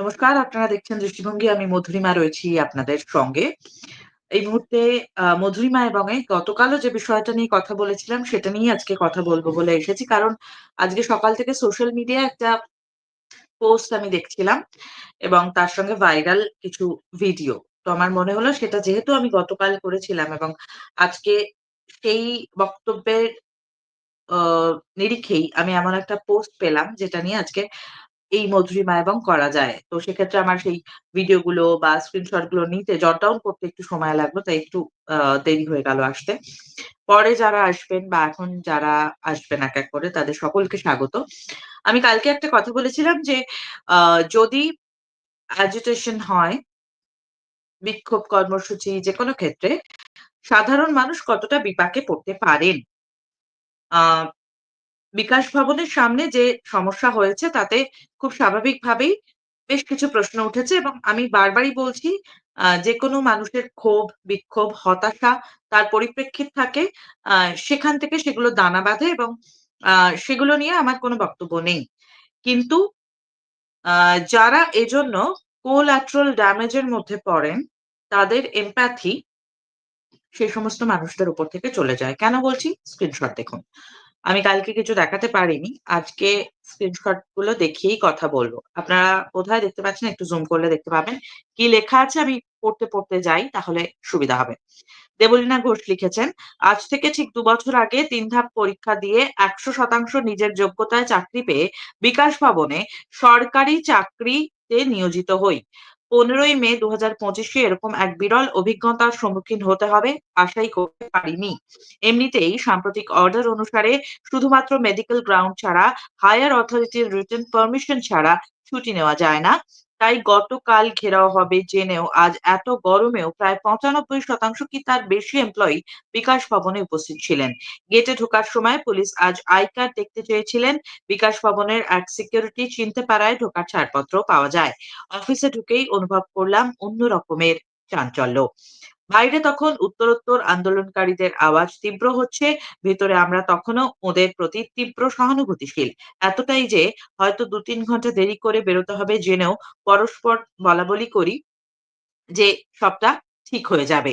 নমস্কার, আপনারা দেখছেন দৃষ্টিভঙ্গি। আমি মধুরিমা রয়েছি আপনাদের সঙ্গে। এই মুহূর্তে মধুরিমা এবং গতকালও যে বিষয়টা নিয়ে কথা বলেছিলাম, সেটা নিয়েই আজকে কথা বলব বলে এসেছি। কারণ আজকে সকাল থেকে সোশ্যাল মিডিয়ায় একটা পোস্ট আমি দেখছিলাম এবং তার সঙ্গে ভাইরাল কিছু ভিডিও। তো আমার মনে হলো সেটা যেহেতু আমি গতকাল করেছিলাম এবং আজকে সেই বক্তব্যের নিরিখেই আমি এমন একটা পোস্ট পেলাম যেটা নিয়ে আজকে এই মধুরিমা এবং করা যায়। তো সেক্ষেত্রে আমার সেই ভিডিওগুলো বা স্ক্রিনশটগুলো নিতে জট ডাউন করতে একটু সময় লাগল। তাই একটু দেরি হয়ে গেল আসতে। পরে যারা আসবেন বা এখন যারা আসবেন এক, এক করে তাদের সকলকে স্বাগত। আমি কালকে একটা কথা বলেছিলাম যে যদি অ্যাজিটেশন হয়, বিক্ষোভ কর্মসূচি যেকোনো ক্ষেত্রে সাধারণ মানুষ কতটা বিপাকে পড়তে পারেন। বিকাশ ভবনের সামনে যে সমস্যা হয়েছে তাতে খুব স্বাভাবিকভাবেই বেশ কিছু প্রশ্ন উঠেছে এবং আমি বারবারই বলছি আ যেকোনো মানুষের ক্ষোভ, বিক্ষোভ, হতাশা তার পরিপ্রেক্ষিত থাকে। সেখান থেকে সেগুলো দানা বাঁধে এবং সেগুলো নিয়ে আমার কোনো বক্তব্য নেই। কিন্তু যারা এজন্য damage এর মধ্যে পড়েন, তাদের empathy সেই সমস্ত মানুষদের উপর থেকে চলে যায়। কেন বলছি? স্ক্রিনশট দেখুন। আমি কালকে কিছু দেখাতে পারিনি। আজকে স্ক্রিনশটগুলো দেখিয়েই কথা বলব আপনারা কোথায় দেখতে পাচ্ছেন, একটু জুম করলে দেখতে পাবেন। কি লেখা আছে আমি পড়তে, পড়তে যাই তাহলে সুবিধা হবে। দেবলীনা ঘোষ লিখেছেন, "আজ থেকে ঠিক দু বছর আগে তিন ধাপ পরীক্ষা দিয়ে ১০০% নিজের যোগ্যতায় চাকরি পেয়ে বিকাশ ভবনে সরকারি চাকরিতে নিয়োজিত হই। ১৫ই মে দু হাজার পঁচিশে এরকম এক বিরল অভিজ্ঞতার সম্মুখীন হতে হবে, আশাই করতে পারিনি। এমনিতেই সাম্প্রতিক অর্ডার অনুসারে শুধুমাত্র মেডিকেল গ্রাউন্ড ছাড়া হায়ার অথরিটির রিটার্ন পারমিশন ছাড়া ছুটি নেওয়া যায় না। তাই গতকাল ঘেরাও হবে জেনেও আজ এত গরমেও প্রায় ৯৫% কি তার বেশি এমপ্লয়ি বিকাশ ভবনে উপস্থিত ছিলেন। গেটে ঢোকার সময় পুলিশ আজ আই কার্ড দেখতে চেয়েছিলেন। বিকাশ ভবনের এক সিকিউরিটি চিনতে পারায় ঢোকার ছাড়পত্র পাওয়া যায়। অফিসে ঢুকেই অনুভব করলাম অন্য রকমের চাঞ্চল্য। বাইরে তখন উত্তরোত্তর আন্দোলনকারীদের আওয়াজ তীব্র হচ্ছে। ভেতরে আমরা তখনও ওদের প্রতি তীব্র সহানুভূতিশীল। এতটাই যে হয়তো ২-৩ ঘণ্টা দেরি করে বেরোতে হবে জেনেও পরস্পর বলা বলি করি যে সবটা ঠিক হয়ে যাবে।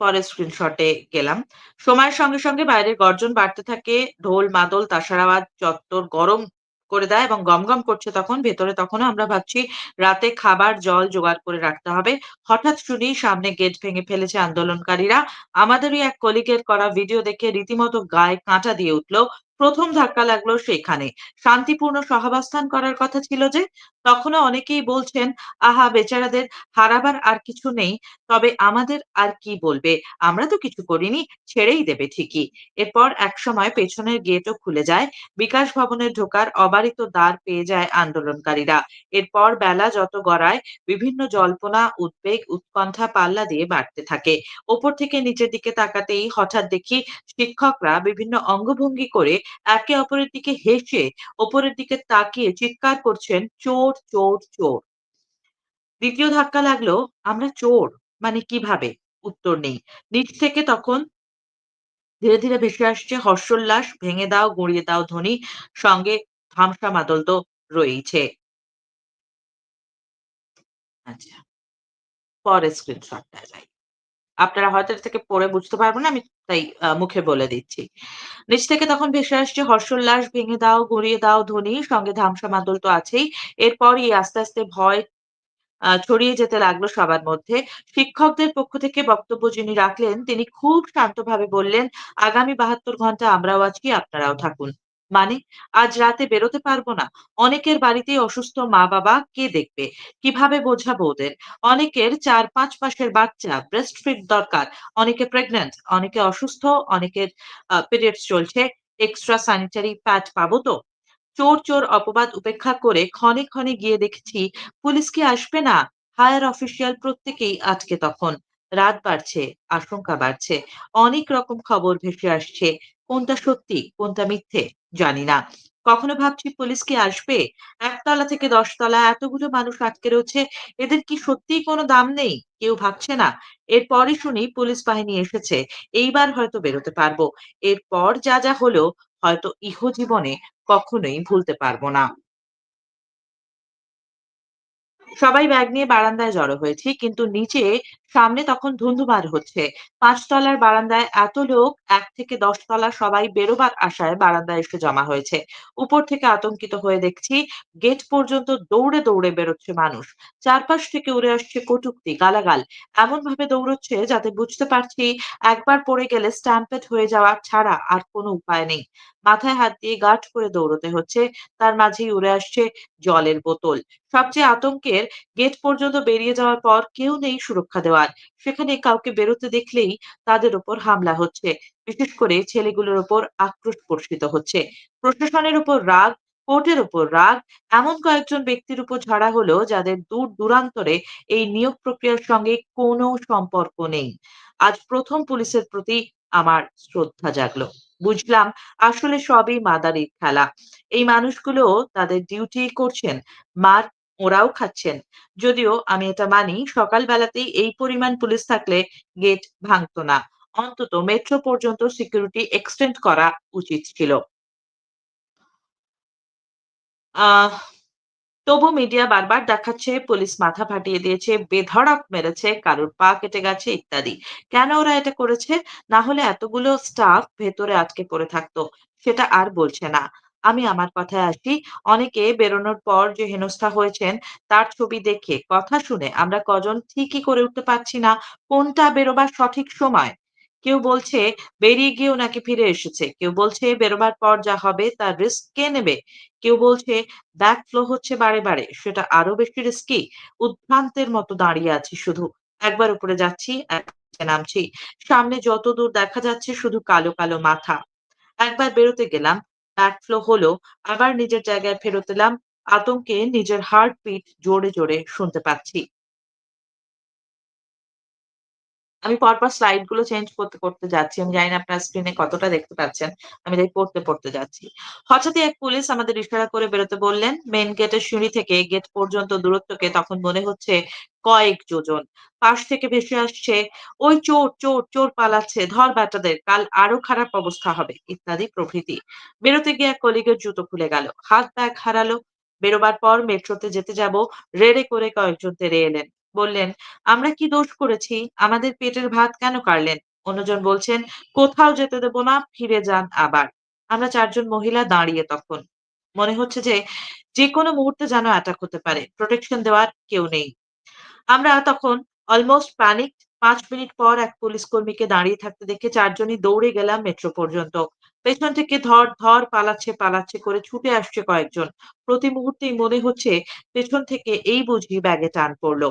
পরের স্ক্রিনশটে গেলাম। সময়ের সঙ্গে, সঙ্গে বাইরের গর্জন বাড়তে থাকে। ঢোল, মাদল, তাসার আওয়াজ চত্বর গরম করে দেয় এবং গমগম করছে তখন। ভেতরে তখনও আমরা ভাবছি রাতে খাবার, জল জোগাড় করে রাখতে হবে। হঠাৎ শুনি সামনে গেট ভেঙে ফেলেছে আন্দোলনকারীরা। আমাদেরই এক কলিগের করা ভিডিও দেখে রীতিমতো গায়ে কাঁটা দিয়ে উঠল। প্রথম ধাক্কা লাগল সেখানে। শান্তিপূর্ণ সহাবস্থান করার কথা ছিল যে। তখনও অনেকেই বলছেন, আহা বেচারাদের হারাবার আর কিছু নেই। তবে আমাদের আর কি বলবে? আমরা তো কিছু করিনি, ছেড়েই দেবে ঠিকই। এরপর একসময় পেছনের গেটও খুলে যায়। বিকাশ ভবনে ঢোকার অবারিত দ্বার পেয়ে যায় আন্দোলনকারীরা। এরপর বেলা যত গড়ায় বিভিন্ন জল্পনা, উদ্বেগ, উৎকণ্ঠা পাল্লা দিয়ে বাড়তে থাকে। ওপর থেকে নিচের দিকে তাকাতেই হঠাৎ দেখি শিক্ষকরা বিভিন্ন অঙ্গভঙ্গি করে একে অপরের দিকে হেসে ওপরের দিকে তাকিয়ে চিৎকার করছেন, "চোর, চোর, চোর!" দ্বিতীয় ধাক্কা লাগল, "আমরা চোর! মানে কীভাবে?" উত্তর নেই। নিচ থেকে তখন ধীরে, ধীরে ভেসে আসছে হর্ষোল্লাস, ভেঙে দাও, গুঁড়িয়ে দাও ধ্বনি, সঙ্গে ধামসা মাদল তো রয়েছে পরের স্ক্রিনশটটায় যাই। আপনারা হয়তো থেকে পড়ে বুঝতে পারবেন না, আমি তাই মুখে বলে দিচ্ছি। নিচ থেকে তখন ভেসে আসছে হর্ষোল্লাস, ভেঙে দাও, গুঁড়িয়ে দাও ধ্বনি, সঙ্গে ধামসা মাদল তো আছেই। এরপরই আস্তে, আস্তে ভয় ছড়িয়ে যেতে লাগল সবার মধ্যে। শিক্ষকদের পক্ষ থেকে বক্তব্য যিনি রাখলেন, তিনি খুব শান্তভাবে বললেন, "আগামী ৭২ ঘণ্টা আমরাও আছি, আপনারাও থাকুন।" মানে? আজ রাতে বেরোতে পারব না। অনেকের বাড়িতেই অসুস্থ মা-বাবা, কে দেখবে? কীভাবে বোঝাবো ওদের? অনেকের ৪-৫ মাসের বাচ্চা, ব্রেস্ট ফিড দরকার। অনেকে প্রেগন্যান্ট, অনেকে অসুস্থ, অনেকের পিরিয়ডস চলছে। এক্সট্রা স্যানিটারি প্যাড পাবো তো? চোর, চোর অপবাদ উপেক্ষা করে ক্ষণে, ক্ষণে গিয়ে দেখেছি পুলিশ কি আসবে না? হায়ার অফিসিয়াল প্রত্যেকেই আটকে তখন। রাত বাড়ছে, আশঙ্কা বাড়ছে। অনেক রকম খবর ভেসে আসছে। কোনটা সত্যি, কোনটা মিথ্যে জানি না। কখনো ভাবছি পুলিশ কি আসবে? একতলা থেকে দশতলা এতগুলো মানুষ আটকে রয়েছে। এদের কি সত্যিই কোনো দাম নেই? কেউ ভাবছে না। এরপরই শুনি পুলিশ বাহিনী এসেছে। এইবার হয়তো বেরোতে পারব। এরপর যা, যা হলো হয়তো ইহজীবনে কখনোই ভুলতে পারব না। সবাই ব্যাগ নিয়ে বারান্দায় জড়ো হয়েছি কিন্তু নিচে সামনে তখন ধুন্ধুমার হচ্ছে। ৫ তলার বারান্দায় এত লোক এক থেকে ১০ তলা সবাই বেরোবার আশায় বারান্দায় এসে জমা হয়েছে। উপর থেকে আতঙ্কিত হয়ে দেখছি গেট পর্যন্ত দৌড়ে, দৌড়ে বেরোচ্ছে মানুষ। চারপাশ থেকে উড়ে আসছে কটুক্তি গালাগাল। এমন ভাবে দৌড়চ্ছে যাতে বুঝতে পারছি একবার পড়ে গেলে স্ট্যাম্পেড হয়ে যাওয়া ছাড়া আর কোনো উপায় নেই। মাথায় হাত দিয়ে গাঢ় করে দৌড়তে হচ্ছে। তার মাঝেই উড়ে আসছে জলের বোতল। সবচেয়ে আতঙ্কের গেট পর্যন্ত বেরিয়ে যাওয়ার পর কেউ নেই সুরক্ষা দেওয়ার। সেখানে কাউকে বেরোতে দেখলেই তাদের উপর হামলা হচ্ছে। বিশেষ করে ছেলেগুলোর উপর আক্রোশ বর্ষিত হচ্ছে। প্রশাসনের উপর রাগ, কোর্টের উপর রাগ, এমন কয়েকজন ব্যক্তির উপর ঝাড়া হলো যাদের দূর-দূরান্তরে এই নিয়োগ প্রক্রিয়ার সঙ্গে কোনো সম্পর্ক নেই। আজ প্রথম পুলিশের প্রতি আমার শ্রদ্ধা জাগলো। বুঝলাম আসলে সবই মাদারির খেলা। এই মানুষগুলো তাদের ডিউটি করছেন। মার ওরাও খাচ্ছেন। যদিও আমি এটা মানি সকাল বেলাতেই এই পরিমাণ পুলিশ থাকলে গেট ভাঙতো না। অন্তত মেট্রো পর্যন্ত সিকিউরিটি এক্সটেন্ড করা উচিত ছিল। আহ তবু মিডিয়া বারবার দেখাচ্ছে পুলিশ মাথা ফাটিয়ে দিয়েছে, বেধড়ক মেরেছে, কারোর পা কেটে গেছে ইত্যাদি। কেন ওরা এটা করেছে? না হলে এতগুলো স্টাফ ভেতরে আটকে পড়ে থাকতো। সেটা আর বলছে না। আমি আমার কথায় আসি। অনেকে বেরোনোর পর যে হেনস্থা হয়েছেন তার ছবি দেখে, কথা শুনে আমরা কজন ঠিকই করে উঠতে পারছি না কোনটা বেরোবার সঠিক সময়। কেউ বলছে বেরিয়ে গিয়েও নাকি ফিরে এসেছে। কেউ বলছে বেরোবার পর যা হবে তার রিস্ক কে নেবে? কেউ বলছে ব্যাক ফ্লো হচ্ছে বারে, বারে। সেটা আরও বেশি রিস্কি। উদ্ভ্রান্তের মতো দাঁড়িয়ে আছি শুধু। একবার উপরে যাচ্ছি, নামছি। সামনে যতদূর দেখা যাচ্ছে শুধু কালো, কালো মাথা। একবার বেরোতে গেলাম, ব্যাক ফ্লো হলো। আবার নিজের জায়গায় ফেরত এলাম। আতঙ্কে নিজের হার্টবিট জোরে, জোরে শুনতে পাচ্ছি। আমি পরপর স্লাইডগুলো চেঞ্জ করতে, করতে যাচ্ছি। আমি জানি না আপনার স্ক্রিনে কতটা দেখতে পাচ্ছেন। আমি তাই পড়তে, পড়তে যাচ্ছি। হঠাৎই এক পুলিশ আমাদের ইশারা করে বেরোতে বললেন। মেইন গেটের সিঁড়ি থেকে গেট পর্যন্ত দূরত্বকে তখন মনে হচ্ছে কয়েক যোজন। পাশ থেকে ভেসে আসছে, "ওই চোর, চোর, চোর পালাচ্ছে। ধর বাচ্চাদের কাল আরও খারাপ অবস্থা হবে" ইত্যাদি প্রভৃতি। বেরোতে গিয়ে এক কলিগের জুতো খুলে গেল। হাত ব্যাগ হারালো। বেরোবার পর মেট্রোতে যেতে যাব, রেড়ে করে কয়েকজন তেড়ে এলেন। বললেন, আমরা কি দোষ করেছি? আমাদের পেটের ভাত কেন কাড়লেন? অন্যজন বলছেন, কোথাও যেতে দেব না, ফিরে যান আবার। আমরা চারজন মহিলা দাঁড়িয়ে তখন। মনে হচ্ছে যে, যেকোনো মুহূর্তে যেন অ্যাটাক হতে পারে। প্রোটেকশন দেওয়ার কেউ নেই। আমরা তখন অলমোস্ট প্যানিকড ৫ মিনিট পর এক পুলিশ কর্মীকে দাঁড়িয়ে থাকতে দেখে চারজনই দৌড়ে গেলাম মেট্রো পর্যন্ত। পেছন থেকে ধর, ধর, পালাচ্ছে, পালাচ্ছে করে ছুটে আসছে কয়েকজন। প্রতি মুহূর্তেই মনে হচ্ছে পেছন থেকে এই বুঝি ব্যাগে টান পড়ল।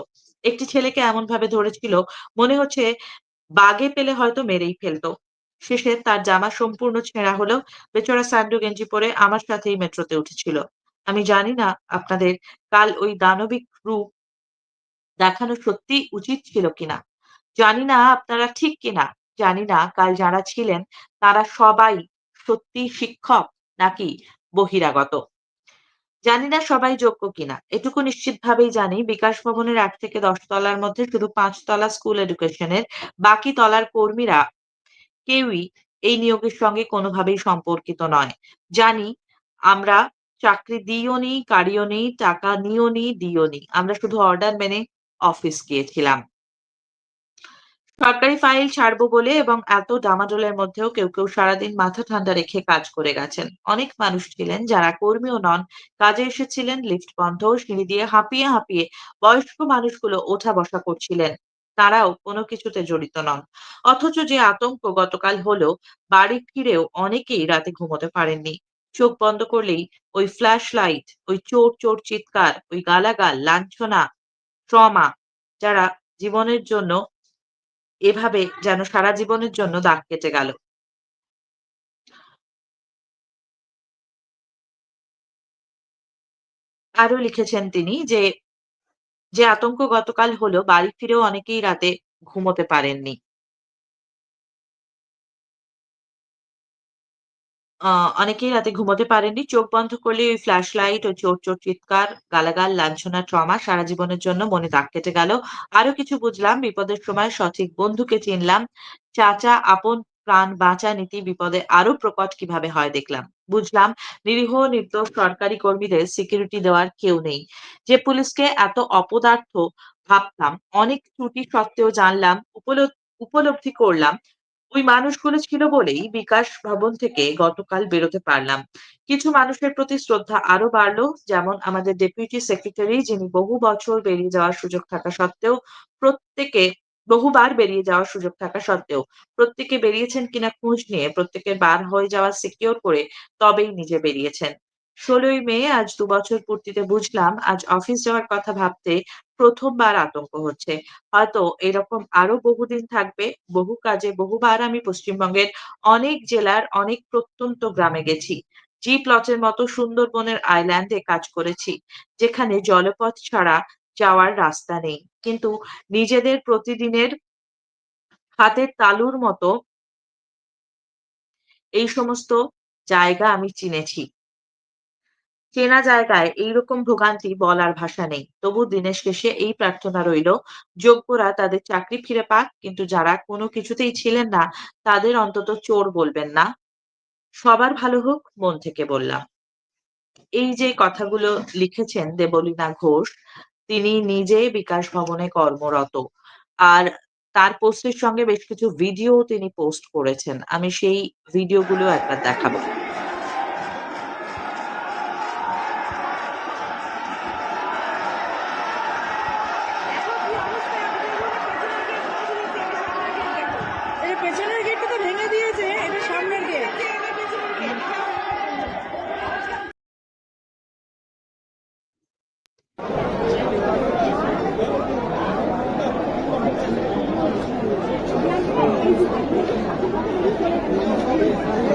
একটি ছেলেকে এমনভাবে ধরেছিল, মনে হচ্ছে বাগে পেলে হয়তো মেরেই ফেলতো শেষে তার জামা সম্পূর্ণ ছেঁড়া হলেও বেচারা স্যান্ডু গেঞ্জি পরে আমার সাথেই মেট্রোতে উঠেছিল। আমি জানি না আপনাদের কাল ওই দানবিক রূপ দেখানো সত্যিই উচিত ছিল কিনা। জানি না আপনারা ঠিক কিনা। জানি না কাল যারা ছিলেন তারা সবাই সত্যি শিক্ষক নাকি বহিরাগত। জানি না সবাই যোগ্য কিনা। এটুকু নিশ্চিতভাবেই জানি বিকাশ ভবনের ১ থেকে ১০ তলার মধ্যে শুধু পাঁচ তলা স্কুল এডুকেশনের বাকি তলার কর্মীরা কেউই এই নিয়োগের সঙ্গে কোনোভাবেই সম্পর্কিত নয়। জানি আমরা চাকরি দিইও নি, কাড়িও নি, টাকা নিও নি, দিও নি। আমরা শুধু অর্ডার মেনে অফিস গিয়েছিলাম। সরকারি ফাইল ছাড়বো বলে এবং এত ডামাডোলের মধ্যেও কেউ, কেউ সারাদিন মাথা ঠান্ডা রেখে কাজ করে গেছেন। অনেক মানুষ ছিলেন যারা কর্মীও নন, কাজে এসেছিলেন, লিফট বন্ধ, সিঁড়ি দিয়ে হাঁপিয়ে, হাঁপিয়ে বয়স্ক মানুষগুলো ওঠা-বসা করছিলেন। তারাও কোনো কিছুতে জড়িত নন। অথচ যে আতঙ্ক গতকাল হলো, বাড়ি ফিরেও অনেকেই রাতে ঘুমোতে পারেননি। চোখ বন্ধ করলেই ওই ফ্ল্যাশ লাইট, ওই চোর, চোর চিৎকার, ওই গালাগাল, লাঞ্ছনা, ট্রমা যারা জীবনের জন্য এভাবে যেন সারা জীবনের জন্য দাগ কেটে গেল। আরও লিখেছেন তিনি যে, যে আতঙ্ক গতকাল হলো বাড়ি ফিরেও অনেকেই রাতে ঘুমোতে পারেননি। অনেকেই রাতে ঘুমোতে পারেননি। চোখ বন্ধ করলেই ওই ফ্ল্যাশ লাইট, ও চোর, চোর চিৎকার, গালাগাল, লাঞ্ছনা, ট্রমা সারা জীবনের জন্য মনে দাগ কেটে গেল। আরও কিছু বুঝলাম, বিপদের সময় সঠিক বন্ধুকে চিনলাম। চাচা, আপন প্রাণ বাঁচা নীতি বিপদে আরও প্রকট কীভাবে হয় দেখলাম বুঝলাম নিরীহ নির্দোষ সরকারি কর্মীদের সিকিউরিটি দেওয়ার কেউ নেই যে পুলিশকে এত অপদার্থ ভাবতাম অনেক ত্রুটি সত্ত্বেও জানলাম উপলব- উপলব্ধি করলাম ওই মানুষগুলো ছিল বলেই বিকাশ ভবন থেকে গতকাল বেরোতে পারলাম। কিছু মানুষের প্রতি শ্রদ্ধা আরও বাড়লো, যেমন আমাদের ডেপুটি সেক্রেটারি যিনি বহু বছর বেরিয়ে যাওয়ার সুযোগ থাকা সত্ত্বেও প্রত্যেকে, বহুবার বেরিয়ে যাওয়ার সুযোগ থাকা সত্ত্বেও প্রত্যেকে বেরিয়েছেন কিনা খোঁজ নিয়ে প্রত্যেকের বার হয়ে যাওয়া সিকিউর করে তবেই নিজে বেরিয়েছেন। ষোলোই মে আজ দু বছর পূর্তিতে বুঝলাম আজ অফিস যাওয়ার কথা ভাবতে প্রথমবার আতঙ্ক হচ্ছে। হয়তো এরকম আরও বহুদিন থাকবে, বহু কাজে বহুবার আমি পশ্চিমবঙ্গের অনেক জেলার অনেক প্রত্যন্ত গ্রামে গেছি। জি প্লটের মতো সুন্দরবনের আইল্যান্ডে কাজ করেছি, যেখানে জলপথ ছাড়া যাওয়ার রাস্তা নেই। কিন্তু নিজেদের প্রতিদিনের হাতের তালুর মতো এই সমস্ত জায়গা আমি চিনেছি। চেনা জায়গায় এইরকম ভোগান্তি বলার ভাষা নেই। তবু দিনের শেষে এই প্রার্থনা রইল, যোগ্যরা তাদের চাকরি ফিরে পাক, কিন্তু যারা কোনো কিছুতেই ছিলেন না, তাদের অন্তত চোর বলবেন না। সবার ভালো হোক, মন থেকে বললাম। এই যে কথাগুলো লিখেছেন দেবলীনা ঘোষ, তিনি নিজে বিকাশ ভবনে কর্মরত। আর তার পোস্টের সঙ্গে বেশ কিছু ভিডিও তিনি পোস্ট করেছেন। আমি সেই ভিডিওগুলো একবার দেখাবো। এটা পেছনের গেটটা তো ভেঙে দিয়েছে এটা সামনের গেট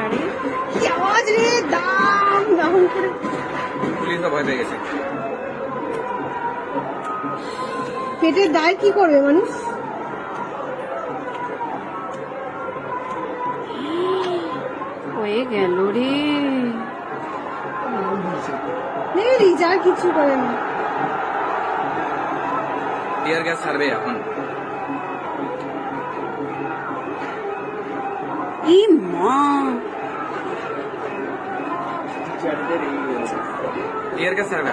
আরে কি আওয়াজ রে? দাম দাম করে। পুলিশও ভয় পেয়ে গেছে। পেটের দায় কি করবে মানুষ? হয়ে গেল রে। যা কিছু করে না। টিয়ার গ্যাস ছাড়বে এখন। ই মা। ছাড়বে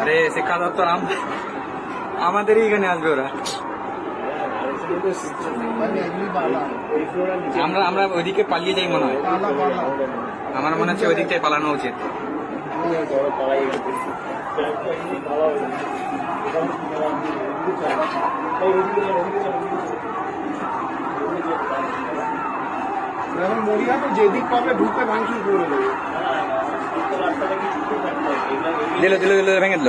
আরে শিক্ষা দপ্তর আম- আমাদেরই এখানে আসবে ওরা। আমরা আমরা ওইদিকে পালিয়ে যাই মনে হয়। আমার মনে হচ্ছে ওই দিকটাই পালানো উচিত। এখন মরিয়া তো যেদিক পাবে ঢুকে ভাঙচুর করে দেবে। দিল দিল দিল ভেঙে দিল।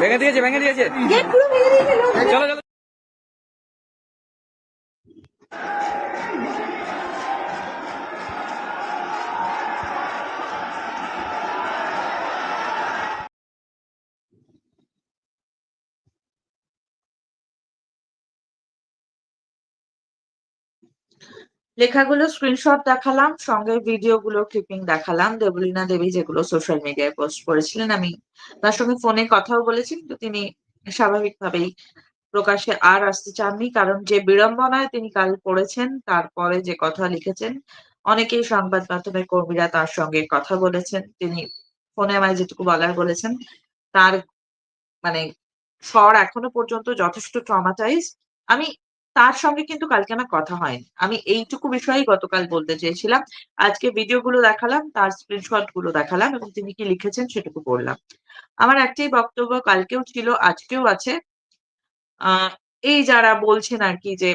ভেঙে দিয়েছে ভেঙে দিয়েছে। গেট পুরো ভেঙে দিয়েছে লোক। চলো চলো। লেখাগুলো স্ক্রিনশট দেখালাম, সঙ্গে ভিডিওগুলোর ক্লিপিং দেখালাম। দেবলীনা দেবী যেগুলো সোশ্যাল মিডিয়ায় পোস্ট করেছিলেন। আমি তার সঙ্গে ফোনে কথাও বলেছি। কিন্তু তিনি স্বাভাবিকভাবেই প্রকাশে আর আসতে চাননি। কারণ যে বিড়ম্বনায় তিনি কাল পড়েছেন, তারপরে যে কথা লিখেছেন, অনেকেই সংবাদ মাধ্যমের কর্মীরা তার সঙ্গে কথা বলেছেন। তিনি ফোনে আমায় যেটুকু বলার বলেছেন, তার মানে স্বর এখনও পর্যন্ত যথেষ্ট ট্রমাটাইজ আমি তার সঙ্গে কিন্তু কালকে আমার কথা হয়নি। আমি এইটুকু বিষয়েই গতকাল বলতে চেয়েছিলাম। আজকে ভিডিওগুলো দেখালাম, তার স্ক্রিনশটগুলো দেখালাম এবং তিনি কি লিখেছেন সেটুকু বললাম। আমার একটাই বক্তব্য কালকেও ছিল, আজকেও আছে। এই যারা বলছেন আর কি যে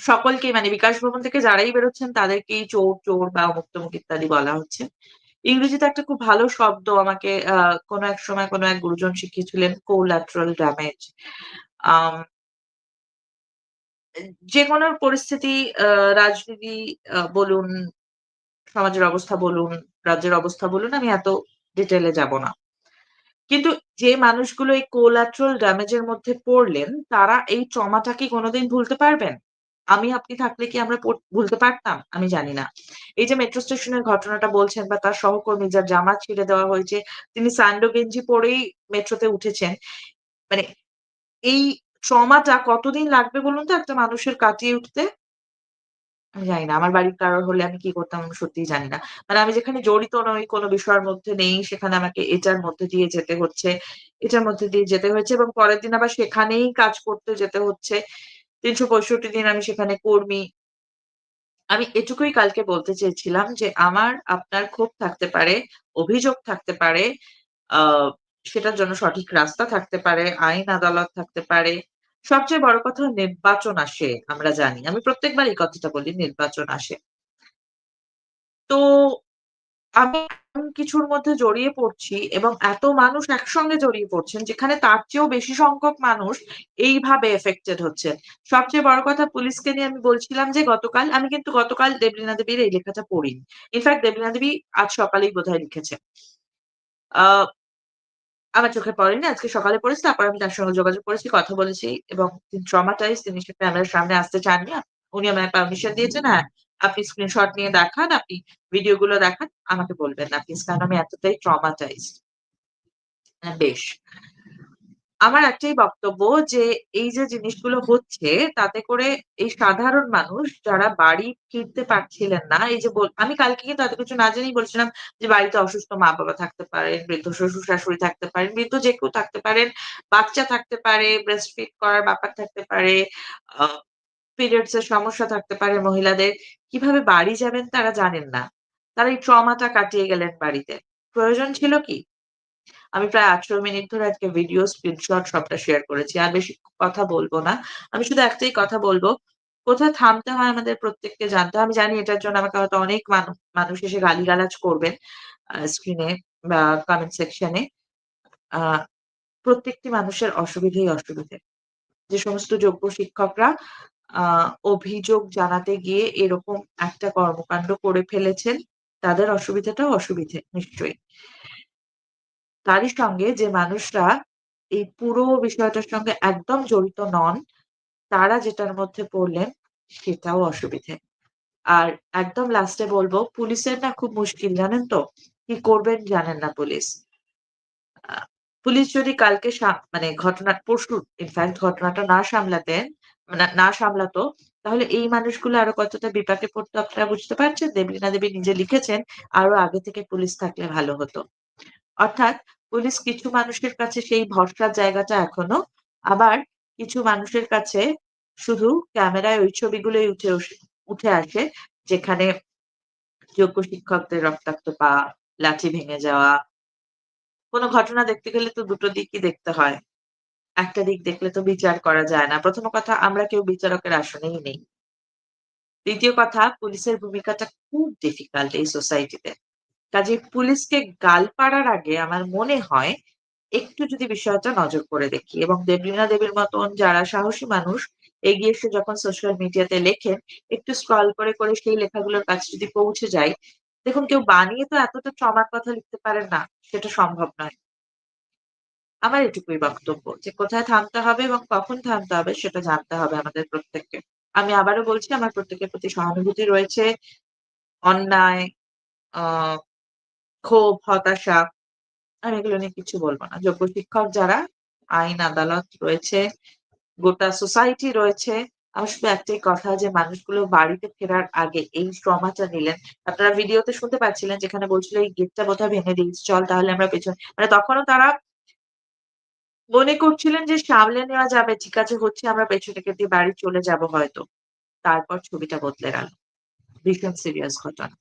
সকলকেই মানে বিকাশ ভবন থেকে যারাই বেরোচ্ছেন তাদেরকেই চোর, চোর বা অমুক-তমুক ইত্যাদি বলা হচ্ছে। ইংরেজিতে একটা খুব ভালো শব্দ আমাকে কোনো এক সময় কোনো এক গুরুজন শিখিয়েছিলেন collateral damage আম যেকোনো পরিস্থিতি রাজনীতি বলুন, সমাজের অবস্থা বলুন, রাজ্যের অবস্থা বলুন, আমি এত ডিটেইল এ যাব না। কিন্তু যে মানুষগুলো এই collateral ড্যামেজের মধ্যে পড়লেন, তারা এই ট্রমাটা কি কোনোদিন ভুলতে পারবেন? আমি আপনি থাকলে কি আমরা ভুলতে পারতাম? আমি জানি না। এই যে মেট্রো স্টেশনের ঘটনাটা বলছেন বা তার সহকর্মী যার জামা ছিঁড়ে দেওয়া হয়েছে, তিনি স্যান্ডো গেঞ্জি পরেই মেট্রোতে উঠেছেন। মানে এই ট্রমাটা কতদিন লাগবে বলুন তো একটা মানুষের কাটিয়ে উঠতে? আমি জানি না। আমার বাড়ির কারোর হলে আমি কি করতাম আমি সত্যিই জানি না। মানে আমি যেখানে জড়িত নই, কোনো বিষয়ের মধ্যে নেই, সেখানে আমাকে এটার মধ্যে দিয়ে যেতে হচ্ছে, এটার মধ্যে দিয়ে যেতে হয়েছে এবং পরের দিন আবার সেখানেই কাজ করতে যেতে হচ্ছে। ৩৬৫ দিন আমি সেখানে কর্মী। আমি এটুকুই কালকে বলতে চেয়েছিলাম যে আমার আপনার ক্ষোভ থাকতে পারে, অভিযোগ থাকতে পারে, আ সেটার জন্য সঠিক রাস্তা থাকতে পারে, আইন আদালত থাকতে পারে। সবচেয়ে বড় কথা নির্বাচন আসে, আমরা জানি। আমি প্রত্যেকবার এই কথাটা বলি, নির্বাচন আসে। তো আমি কিছুর মধ্যে জড়িয়ে পড়ছি এবং এত মানুষ একসঙ্গে জড়িয়ে পড়ছেন যেখানে তার চেয়েও বেশি সংখ্যক মানুষ এইভাবে এফেক্টেড হচ্ছে সবচেয়ে বড় কথা পুলিশকে নিয়ে আমি বলছিলাম যে গতকাল, আমি কিন্তু গতকাল দেবলীনা দেবীর এই লেখাটা পড়িনি। ইনফেক্ট দেবলীনা দেবী আজ সকালেই বোধহয় লিখেছেন। আমার চোখে পড়েনি। আজকে সকালে পড়েছি। তারপর আমি তার সঙ্গে যোগাযোগ করেছি, কথা বলেছি এবং তিনি ট্রমাটাইজ তিনি সে ক্যামেরার সামনে আসতে চান না উনি আমায় পারমিশন দিয়েছেন, হ্যাঁ, আপনি স্ক্রিনশট নিয়ে দেখান, আপনি ভিডিও গুলো দেখান। আমাকে বলবেন না প্লিজ। কারণ আমি এতটাই ট্রমাটাইজ হ্যাঁ, বেশ। আমার একটাই বক্তব্য যে এই যে জিনিসগুলো হচ্ছে তাতে করে এই সাধারণ মানুষ যারা বাড়ি ফিরতে পারছিলেন না, এই যে আমি কালকে কিন্তু এত কিছু না জেনেই বলছিলাম যে বাড়িতে অসুস্থ মা-বাবা থাকতে পারেন, বৃদ্ধ শ্বশুর-শাশুড়ি থাকতে পারেন, বৃদ্ধ যে কেউ থাকতে পারেন, বাচ্চা থাকতে পারে, ব্রেস্ট ফিট করার ব্যাপার থাকতে পারে, পিরিয়ডস এর সমস্যা থাকতে পারে মহিলাদের। কীভাবে বাড়ি যাবেন তারা জানেন না। তারা এই ট্রমাটা কাটিয়ে গেলেন বাড়িতে। প্রয়োজন ছিল কি? আমি প্রায় ১৮ মিনিট ধরে আজকে ভিডিও, স্ক্রিনশট সবটা শেয়ার করেছি। আর বেশি কথা বলব না। আমি শুধু একটাই কথা বলব কোথায় থামতে হয় আমাদের প্রত্যেককে জানতে হয়। আমি জানি এটার জন্য আমাকে হয়তো অনেক মানুষ এসে গালিগালাজ করবেন স্ক্রিনে বা কমেন্ট সেকশন। প্রত্যেকটি মানুষের অসুবিধেই অসুবিধে। যে সমস্ত যোগ্য শিক্ষকরা অভিযোগ জানাতে গিয়ে এরকম একটা কর্মকাণ্ড করে ফেলেছেন, তাদের অসুবিধাটাও অসুবিধে নিশ্চয়ই। তারই সঙ্গে যে মানুষরা এই পুরো বিষয়টার সঙ্গে একদম জড়িত নন, তারা যেটার মধ্যে পড়লেন সেটাও অসুবিধে। আর একদম লাস্টে বলব পুলিশের না খুব মুশকিল জানেন তো? কি করবেন জানেন না পুলিশ। পুলিশ যদি কালকে মানে ঘটনা পরশু ইনফ্যাক্ট ঘটনাটা না সামলাতেন, না না সামলাতো, তাহলে এই মানুষগুলো আরও কতটা বিপাকে পড়তো আপনারা বুঝতে পারছেন? দেবলীনা দেবী নিজে লিখেছেন, আরও আগে থেকে পুলিশ থাকলে ভালো হতো। অর্থাৎ পুলিশ কিছু মানুষের কাছে সেই ভরসার জায়গাটা এখনও, আবার কিছু মানুষের কাছে শুধু ক্যামেরায় ওই ছবিগুলোই উঠে উঠে আসে যেখানে যোগ্য শিক্ষকদের রক্তাক্ত পা, লাঠি ভেঙে যাওয়া। কোন ঘটনা দেখতে গেলে তো দুটো দিকই দেখতে হয়। একটা দিক দেখলে তো বিচার করা যায় না। প্রথম কথা আমরা কেউ বিচারকের আসনেই নেই। দ্বিতীয় কথা পুলিশের ভূমিকাটা খুব ডিফিকাল্ট এই সোসাইটিতে। কাজেই পুলিশকে গাল পাড়ার আগে আমার মনে হয় একটু যদি বিষয়টা নজর করে দেখি এবং দেবলীনা দেবীর মতন যারা সাহসী মানুষ এগিয়ে এসে যখন সোশ্যাল মিডিয়াতে লেখেন, একটু স্ক্রল করে, করে সেই লেখাগুলোর কাছে যদি পৌঁছে যাই, দেখুন কেউ বানিয়ে তো এতটা ট্রমার কথা লিখতে পারেন না। সেটা সম্ভব নয়। আমার এটুকুই বক্তব্য যে কোথায় থামতে হবে এবং কখন থামতে হবে সেটা জানতে হবে আমাদের প্রত্যেককে। আমি আবারও বলছি আমার প্রত্যেকের প্রতি সহানুভূতি রয়েছে অন্যায় ক্ষোভ, হতাশা, আমি এগুলো নিয়ে কিছু বলব না। যোগ্য শিক্ষক যারা, আইন, আদালত রয়েছে, গোটা সোসাইটি রয়েছে আমার শুধু একটাই কথা যে মানুষগুলো বাড়িতে ফেরার আগে এই ট্রমাটা নিলেন। আপনারা ভিডিওতে শুনতে পাচ্ছিলেন যেখানে বলছিল, এই গেটটা বোধহয় ভেঙে দিয়েছি, চল তাহলে আমরা পেছনে মানে তখনও তারা মনে করছিলেন যে সামলে নেওয়া যাবে, ঠিক আছে, হচ্ছে আমরা পেছনে কেটে বাড়ি চলে যাব হয়তো। তারপর ছবিটা বদলে গেল। ভীষণ সিরিয়াস ঘটনা।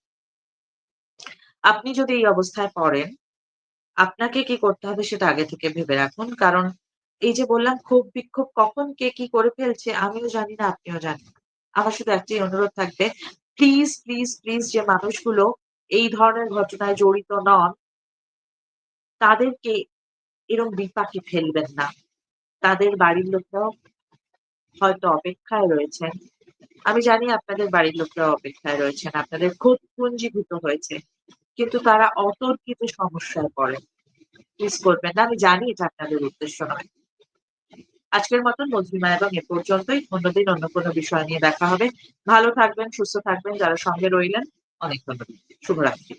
আপনি যদি এই অবস্থায় পড়েন, আপনাকে কি করতে হবে সেটা আগে থেকে ভেবে রাখুন। কারণ এই যে বললাম, ক্ষোভ বিক্ষোভ কখন কে কি করে ফেলছে আমিও জানি না, আপনিও জানেন আমার শুধু একটাই অনুরোধ থাকবে প্লিজ প্লিজ প্লিজ যে মানুষগুলো এই ধরনের ঘটনায় জড়িত নন, তাদেরকে এরকম বিপাকে ফেলবেন না। তাদের বাড়ির লোকরাও হয়তো অপেক্ষায় রয়েছেন। আমি জানি আপনাদের বাড়ির লোকরাও অপেক্ষায় রয়েছেন, আপনাদের খুব পুঞ্জীভূত হয়েছে। কিন্তু তারা অতর্কিত সমস্যায় পড়ে। মিস করবেন না, আমি জানি এটা আপনাদের উদ্দেশ্য নয়। আজকের মতন মজরিমা এবং এ পর্যন্তই। অন্যদিন অন্য কোনো বিষয় নিয়ে দেখা হবে। ভালো থাকবেন, সুস্থ থাকবেন, যারা সঙ্গে রইলেন, অনেক ধন্যবাদ। শুভরাত্রি।